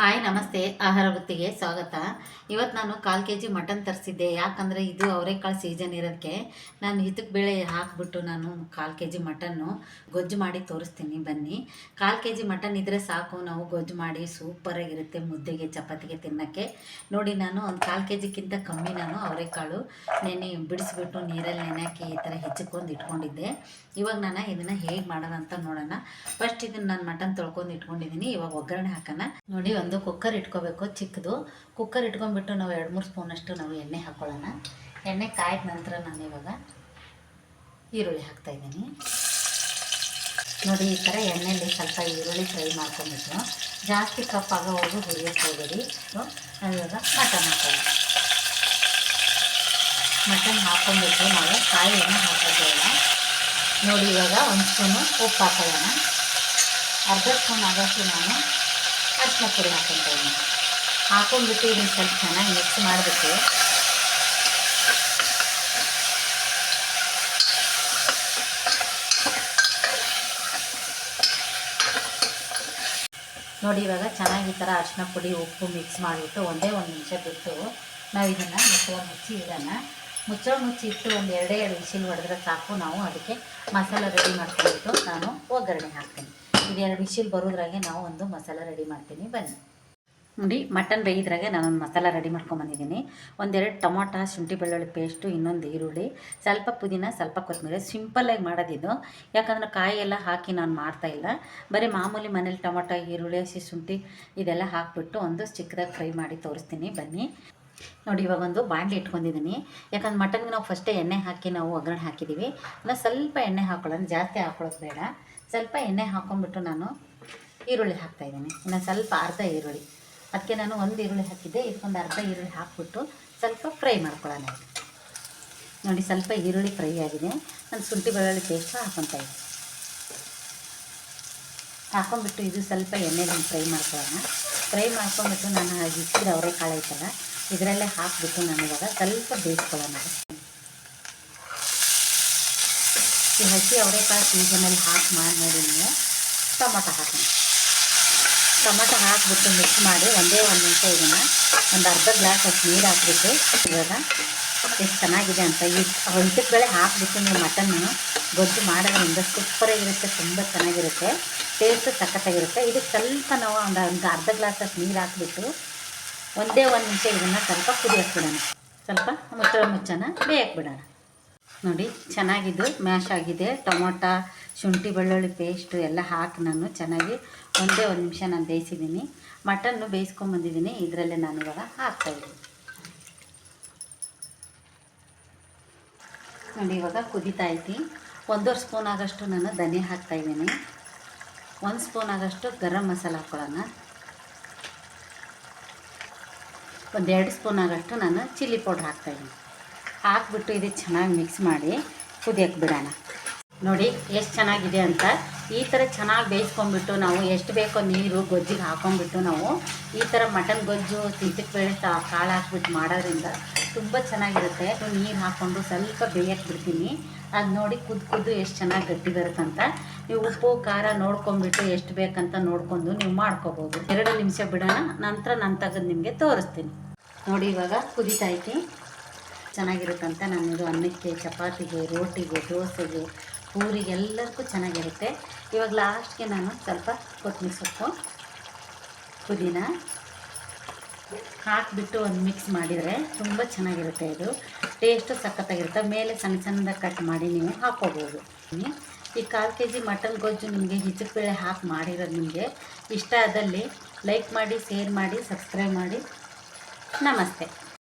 Hi, ನಮಸ್ತೆ. ಆಹಾರ ವೃತ್ತಿಗೆ ಸ್ವಾಗತ. ಇವತ್ತು ನಾನು ಕಾಲು ಕೆ ಜಿ ಮಟನ್ ತರಿಸಿದ್ದೆ. ಯಾಕಂದರೆ ಇದು ಅವರೆಕಾಳು ಸೀಸನ್ ಇರೋದಕ್ಕೆ ನಾನು ಹಿತಕ್ಕೆ ಬೇಳೆ ಹಾಕಿಬಿಟ್ಟು ನಾನು ಕಾಲು ಕೆ ಜಿ ಮಟನ್ನು ಗೊಜ್ಜು ಮಾಡಿ ತೋರಿಸ್ತೀನಿ. ಬನ್ನಿ. ಕಾಲು ಕೆ ಜಿ ಮಟನ್ ಇದ್ದರೆ ಸಾಕು. ನಾವು ಗೊಜ್ಜು ಮಾಡಿ ಸೂಪರಾಗಿರುತ್ತೆ ಮುದ್ದೆಗೆ, ಚಪಾತಿಗೆ ತಿನ್ನೋಕ್ಕೆ. ನೋಡಿ, ನಾನು ಒಂದು ಕಾಲು ಕೆ ಜಿಗಿಂತ ಕಮ್ಮಿ ನಾನು ಅವರೆಕಾಳು ನೆನೆ ಬಿಡಿಸ್ಬಿಟ್ಟು ನೀರಲ್ಲಿ ನೆನೆಹಾಕಿ ಈ ಥರ ಹೆಚ್ಚಿಕೊಂಡು ಇಟ್ಕೊಂಡಿದ್ದೆ. ಇವಾಗ ನಾನು ಇದನ್ನು ಹೇಗೆ ಮಾಡೋಣ ಅಂತ ನೋಡೋಣ. ಫಸ್ಟ್ ಇದನ್ನು ನಾನು ಮಟನ್ ತೊಳ್ಕೊಂಡು ಇಟ್ಕೊಂಡಿದ್ದೀನಿ ಇವಾಗ ಒಗ್ಗರಣೆ ಹಾಕೋಣ. ನೋಡಿ ಕುಕ್ಕರ್ ಇಟ್ಕೋಬೇಕು, ಚಿಕ್ಕದು. ಕುಕ್ಕರ್ ಇಟ್ಕೊಂಡ್ಬಿಟ್ಟು ನಾವು ಎರಡು, ಮೂರು ಸ್ಪೂನಷ್ಟು ನಾವು ಎಣ್ಣೆ ಹಾಕ್ಕೊಳ್ಳೋಣ ಎಣ್ಣೆ ಕಾಯ್ದ ನಂತರ ನಾನು ಇವಾಗ ಈರುಳ್ಳಿ ಹಾಕ್ತಾ ಇದ್ದೀನಿ. ನೋಡಿ, ಈ ಥರ ಎಣ್ಣೆಯಲ್ಲಿ ಸ್ವಲ್ಪ ಈರುಳ್ಳಿ ಫ್ರೈ ಮಾಡ್ಕೊಂಡ್ಬಿಟ್ಟು ಜಾಸ್ತಿ ಕಪ್ ಆಗೋವರೆಗೂ ಹುರಿಯಕ್ಕೆ ಹೋಗಬೇಡಿ. ನಾವು ಇವಾಗ ಮಟನ್ ಹಾಕೋಣ ಮಟನ್ ಹಾಕ್ಕೊಂಡ್ಬಿಟ್ಟು ನಾವು ಕಾಯಿಯನ್ನು ಹಾಕೋದಿಲ್ಲ ನೋಡಿ, ಇವಾಗ ಒಂದು ಸ್ಪೂನು ಉಪ್ಪು ಹಾಕೊಳ್ಳೋಣ. ಅರ್ಧ ಸ್ಪೂನ್ ಆಗೋಷ್ಟು ನಾನು ಅರಿಶಿನ ಪುಡಿ ಹಾಕ್ಕೊತಾ ಇದ್ದೀನಿ ಹಾಕೊಂಡ್ಬಿಟ್ಟು ಇದನ್ನು ಸ್ವಲ್ಪ ಚೆನ್ನಾಗಿ ಮಿಕ್ಸ್ ಮಾಡಿಬಿಟ್ಟು ನೋಡಿ ಇವಾಗ ಚೆನ್ನಾಗಿ ಈ ಥರ ಅರಿಶಿನ ಪುಡಿ, ಉಪ್ಪು ಮಿಕ್ಸ್ ಮಾಡಿಬಿಟ್ಟು ಒಂದೇ ಒಂದು ನಿಮಿಷ ಬಿಟ್ಟು ನಾವು ಇದನ್ನು ಮುಚ್ಚಳ ಮುಚ್ಚಿ ಇಡೋಣ. ಮುಚ್ಚಳ ಮುಚ್ಚಿ ಇಟ್ಟು ಒಂದು ಎರಡೇ ಎರಡು ಹೊಡೆದ್ರೆ ಸಾಕು. ನಾವು ಅದಕ್ಕೆ ಮಸಾಲೆ ರೆಡಿ ಮಾಡ್ಕೊಂಡ್ಬಿಟ್ಟು ನಾನು ಒಗ್ಗರಣೆ ಹಾಕ್ತೀನಿ. ಎರಡು ವಿಷಲ್ ಬರೋದ್ರಾಗೆ ನಾವು ಒಂದು ಮಸಾಲ ರೆಡಿ ಮಾಡ್ತೀನಿ. ಬನ್ನಿ. ನೋಡಿ, ಮಟನ್ ಬೇಯಿದ್ರಾಗೆ ನಾನೊಂದು ಮಸಾಲ ರೆಡಿ ಮಾಡ್ಕೊಂಬಂದಿದ್ದೀನಿ. ಒಂದೆರಡು ಟೊಮೊಟ, ಶುಂಠಿ, ಬೆಳ್ಳುಳ್ಳಿ ಪೇಸ್ಟು, ಇನ್ನೊಂದು ಈರುಳ್ಳಿ. ಸ್ವಲ್ಪ ಪುದೀನ, ಸ್ವಲ್ಪ ಕೊತ್ತಂಬರಿ. ಸಿಂಪಲ್ಲಾಗಿ ಮಾಡೋದಿದ್ದು ಯಾಕಂದ್ರೆ ಕಾಯಿ ಎಲ್ಲ ಹಾಕಿ ನಾನು ಮಾಡ್ತಾ ಇಲ್ಲ. ಬರೀ ಮಾಮೂಲಿ ಮನೇಲಿ ಟೊಮಾಟೊ, ಈರುಳ್ಳಿ, ಹಸಿ ಶುಂಠಿ ಇದೆಲ್ಲ ಹಾಕಿಬಿಟ್ಟು ಒಂದು ಚಿಕ್ಕದಾಗಿ ಫ್ರೈ ಮಾಡಿ ತೋರಿಸ್ತೀನಿ. ಬನ್ನಿ. ನೋಡಿ, ಇವಾಗ ಒಂದು ಬಾಣಲಿ ಇಟ್ಕೊಂಡಿದ್ದೀನಿ. ಯಾಕಂದ್ರೆ ಮಟನ್ಗೆ ನಾವು ಫಸ್ಟೇ ಎಣ್ಣೆ ಹಾಕಿ ನಾವು ಒಗ್ಗರಣೆ ಹಾಕಿದ್ದೀವಿ ಇನ್ನು ಸ್ವಲ್ಪ ಎಣ್ಣೆ ಹಾಕೊಳ್ಳೋಣ, ಜಾಸ್ತಿ ಹಾಕೊಳ್ಳೋದು ಬೇಡ. ಸ್ವಲ್ಪ ಎಣ್ಣೆ ಹಾಕೊಂಡ್ಬಿಟ್ಟು ನಾನು ಈರುಳ್ಳಿ ಹಾಕ್ತಾಯಿದ್ದೀನಿ ಇನ್ನು ಸ್ವಲ್ಪ ಅರ್ಧ ಈರುಳ್ಳಿ. ಅದಕ್ಕೆ ನಾನು ಒಂದು ಈರುಳ್ಳಿ ಹಾಕಿದ್ದೆ. ಇದಕ್ಕೊಂದು ಅರ್ಧ ಈರುಳ್ಳಿ ಹಾಕ್ಬಿಟ್ಟು ಸ್ವಲ್ಪ ಫ್ರೈ ಮಾಡ್ಕೊಳ್ಳೋಣ. ನೋಡಿ, ಸ್ವಲ್ಪ ಈರುಳ್ಳಿ ಫ್ರೈ ಆಗಿದೆ. ನಾನು ಶುಂಠಿ ಬೆಳ್ಳುಳ್ಳಿ ಪೇಸ್ಟ್ ಹಾಕೊತಾ ಇದ್ದೀನಿ. ಹಾಕೊಂಡ್ಬಿಟ್ಟು ಇದು ಸ್ವಲ್ಪ ಎಣ್ಣೆಲಿ ಫ್ರೈ ಮಾಡ್ಕೊಳ್ಳೋಣ. ಫ್ರೈ ಮಾಡ್ಕೊಂಡ್ಬಿಟ್ಟು ನಾನು ಹಿಟ್ಟಿದ ಅವರೆಕಾಳು ಐತಲ್ಲ ಇದರಲ್ಲೇ ಹಾಕಿಬಿಟ್ಟು ನಾನು ಇವಾಗ ಸ್ವಲ್ಪ ಬೇಯಿಸ್ಕೊಳ್ಳೋಣ. ಈ ಹಸಿ ಅವರೆಕಾಳು ಸೀಸನಲ್ಲಿ ಹಾಕಿ ಮಾಡಿ ನೋಡಿ ನೀವು. ಟೊಮೊಟೊ ಹಾಕಿ ಟೊಮೊಟೊ ಹಾಕಿಬಿಟ್ಟು ಮಿಕ್ಸ್ ಮಾಡಿ ಒಂದೇ ಒಂದು ನಿಮಿಷ ಇದನ್ನು ಒಂದು ಅರ್ಧ ಗ್ಲಾಸ್ ಅಷ್ಟು ನೀರು ಹಾಕ್ಬಿಟ್ಟು ಇವಾಗ ಎಷ್ಟು ಚೆನ್ನಾಗಿದೆ ಅಂತ ಈ ಹೊಂಟಕ್ಕೆ ಬೆಳೆ ಹಾಕಿಬಿಟ್ಟು ನೀವು ಮಟನ್ನು ಗೊಜ್ಜು ಮಾಡೋದ್ರಿಂದ ಸೂಪರಾಗಿರುತ್ತೆ ತುಂಬ ಚೆನ್ನಾಗಿರುತ್ತೆ ಟೇಸ್ಟು ಸಖತ್ತಾಗಿರುತ್ತೆ. ಇದಕ್ಕೆ ಸ್ವಲ್ಪ ನಾವು ಒಂದು ಒಂದು ಅರ್ಧ ಗ್ಲಾಸ್ ಅಷ್ಟು ನೀರು ಹಾಕ್ಬಿಟ್ಟು ಒಂದೇ ಒಂದು ನಿಮಿಷ ಇದನ್ನು ಸ್ವಲ್ಪ ಕುದಿಯಕ್ಕೆ ಬಿಡೋಣ. ಸ್ವಲ್ಪ ಮುಚ್ಚಳ ಮುಚ್ಚನ ಬೇಯಕ್ಕೆ ಬಿಡೋಣ. ನೋಡಿ ಚೆನ್ನಾಗಿದ್ದು ಮ್ಯಾಶ್ ಆಗಿದೆ. ಟೊಮೊಟೊ, ಶುಂಠಿ, ಬೆಳ್ಳುಳ್ಳಿ ಪೇಸ್ಟು ಎಲ್ಲ ಹಾಕಿ ನಾನು ಚೆನ್ನಾಗಿ ಒಂದೇ ಒಂದು ನಿಮಿಷ ನಾನು ಬೇಯಿಸಿದ್ದೀನಿ. ಮಟನ್ನು ಬೇಯಿಸ್ಕೊಂಬಂದಿದ್ದೀನಿ ಇದರಲ್ಲೇ ನಾನು ಇವಾಗ ಹಾಕ್ತಾಯಿದ್ದೀನಿ ನೋಡಿ, ಇವಾಗ ಕುದಿತಾ ಐತಿ ಒಂದೂವರೆ ಸ್ಪೂನ್ ಆಗೋಷ್ಟು ನಾನು ಧನಿಯಾ ಹಾಕ್ತಾಯಿದ್ದೀನಿ ಒಂದು ಸ್ಪೂನ್ ಆಗೋಷ್ಟು ಗರಂ ಮಸಾಲ ಹಾಕ್ಕೊಳ್ಳೋಣ ಒಂದೆರಡು ಸ್ಪೂನ್ ಆಗಷ್ಟು ನಾನು ಚಿಲ್ಲಿ ಪೌಡ್ರ್ ಹಾಕ್ತಾಯಿದ್ದೀನಿ ಹಾಕ್ಬಿಟ್ಟು ಇದು ಚೆನ್ನಾಗಿ ಮಿಕ್ಸ್ ಮಾಡಿ ಕುದಿಯಕ್ಕೆ ಬಿಡೋಣ. ನೋಡಿ, ಎಷ್ಟು ಚೆನ್ನಾಗಿದೆ ಅಂತ ಈ ಥರ ಚೆನ್ನಾಗಿ ಬೇಯಿಸ್ಕೊಂಡ್ಬಿಟ್ಟು ನಾವು ಎಷ್ಟು ಬೇಕೋ ನೀರು, ಗೊಜ್ಜಿಗೆ ಹಾಕೊಂಡ್ಬಿಟ್ಟು ನಾವು ಈ ಥರ ಮಟನ್ ಗೊಜ್ಜು ತಿಂತಕ್ಕೆ ಬೇಳೆ ಕಾಳು ಹಾಕ್ಬಿಟ್ಟು ಮಾಡೋದ್ರಿಂದ ತುಂಬ ಚೆನ್ನಾಗಿರುತ್ತೆ. ನೀರು ಹಾಕ್ಕೊಂಡು ಸ್ವಲ್ಪ ಬೇಯಕ್ಕೆ ಬಿಡ್ತೀನಿ. ಅದು ನೋಡಿ ಕುದ್ದು ಕುದ್ದು ಎಷ್ಟು ಚೆನ್ನಾಗಿ ಗಟ್ಟಿ ಬರುತ್ತಂತ ನೀವು ಉಪ್ಪು, ಖಾರ ನೋಡ್ಕೊಂಬಿಟ್ಟು ಎಷ್ಟು ಬೇಕಂತ ನೋಡ್ಕೊಂಡು ನೀವು ಮಾಡ್ಕೋಬೋದು. ಎರಡು ನಿಮಿಷ ಬಿಡೋಣ, ನಂತರ ನಾನು ತೆಗೆದು ನಿಮಗೆ ತೋರಿಸ್ತೀನಿ. ನೋಡಿ ಇವಾಗ ಕುದಿತಾಯ್ತಿ ಚೆನ್ನಾಗಿರುತ್ತಂತ ನಾನು ಇದು ಅನ್ನಕ್ಕೆ, ಚಪಾತಿಗೆ, ರೋಟಿಗೆ, ದೋಸೆಗೆ ಎಲ್ಲದಕ್ಕೂ ಚೆನ್ನಾಗಿರುತ್ತೆ. ಇವಾಗ ಲಾಸ್ಟ್ಗೆ ನಾನು ಸ್ವಲ್ಪ ಕೊತ್ತಂಬರಿ ಸೊಪ್ಪು, ಪುದೀನ ಹಾಕಿಬಿಟ್ಟು ಒಂದು ಮಿಕ್ಸ್ ಮಾಡಿದರೆ ತುಂಬ ಚೆನ್ನಾಗಿರುತ್ತೆ ಇದು. ಟೇಸ್ಟು ಸಖತ್ತಾಗಿರುತ್ತೆ. ಮೇಲೆ ಸಣ್ಣ ಸಣ್ಣದಾಗಿ ಕಟ್ ಮಾಡಿ ನೀವು ಹಾಕ್ಕೋಬೋದು. ಈ ಕಾಲು ಕೆ ಜಿ ಮಟನ್ ಗೊಜ್ಜು ನಿಮಗೆ ಹಿಚಕ್ ಬೇಳೆ ಹಾಕಿ ಮಾಡಿರೋದು ನಿಮಗೆ ಇಷ್ಟ ಆದಲ್ಲಿ ಲೈಕ್ ಮಾಡಿ ಶೇರ್ ಮಾಡಿ ಸಬ್ಸ್ಕ್ರೈಬ್ ಮಾಡಿ. ನಮಸ್ತೆ.